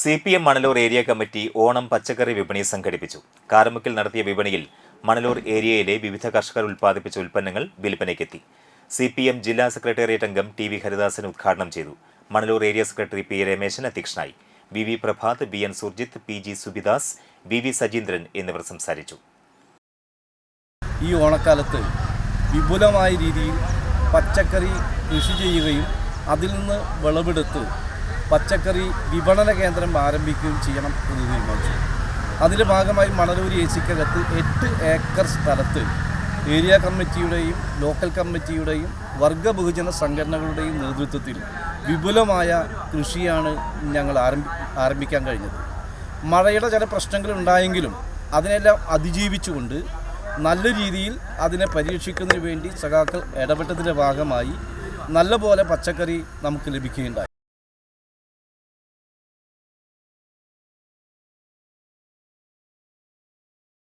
C P M Manalur area committee Onam പച്ചക്കറി വിപണി സംഘടിപ്പിച്ചു. കാരമുക്കിൽ നടത്തിയ വിപണിയിൽ മണലൂർ ഏരിയയിലെ വിവിധ കർഷകർ ഉൽപ്പാദിപ്പിച്ച ഉൽപ്പന്നങ്ങൾ വിൽപ്പനയ്ക്കെത്തി. സി പി എം ജില്ലാ സെക്രട്ടേറിയറ്റ് അംഗം ടി വി ഹരിദാസൻ ഉദ്ഘാടനം ചെയ്തു. Manalur area secretary P Rameshan അധ്യക്ഷനായി. V V Prabhath B N Surjith P G Subidas V V Sajeendran എന്നിവർ സംസാരിച്ചു. ഈ ഓണക്കാലത്ത് വിപുലമായ രീതിയിൽ പച്ചക്കറി കൃഷി ചെയ്യുകയും അതിൽ നിന്ന് വിളവെടുത്ത് പച്ചക്കറി വിപണന കേന്ദ്രം ആരംഭിക്കുകയും ചെയ്യണം എന്ന് തീരുമാനിച്ചു. അതിന്റെ ഭാഗമായി മണലൂർ സിക്കകത്ത് എട്ട് ഏക്കർ സ്ഥലത്ത് ഏരിയ കമ്മിറ്റിയുടെയും ലോക്കൽ കമ്മിറ്റിയുടെയും വർഗ ബഹുജന സംഘടനകളുടെയും നേതൃത്വത്തിൽ വിപുലമായ കൃഷിയാണ് ഞങ്ങൾ ആരംഭി ആരംഭിക്കാൻ കഴിഞ്ഞത്. മഴയുടെ ചില പ്രശ്നങ്ങൾ ഉണ്ടായെങ്കിലും അതിനെല്ലാം അതിജീവിച്ചുകൊണ്ട് നല്ല രീതിയിൽ അതിനെ പരീക്ഷിക്കുന്നതിന് വേണ്ടി സഖാക്കൾ ഇടപെട്ടതിന്റെ ഭാഗമായി നല്ലപോലെ പച്ചക്കറി നമുക്ക് ലഭിക്കുകയുണ്ടായി.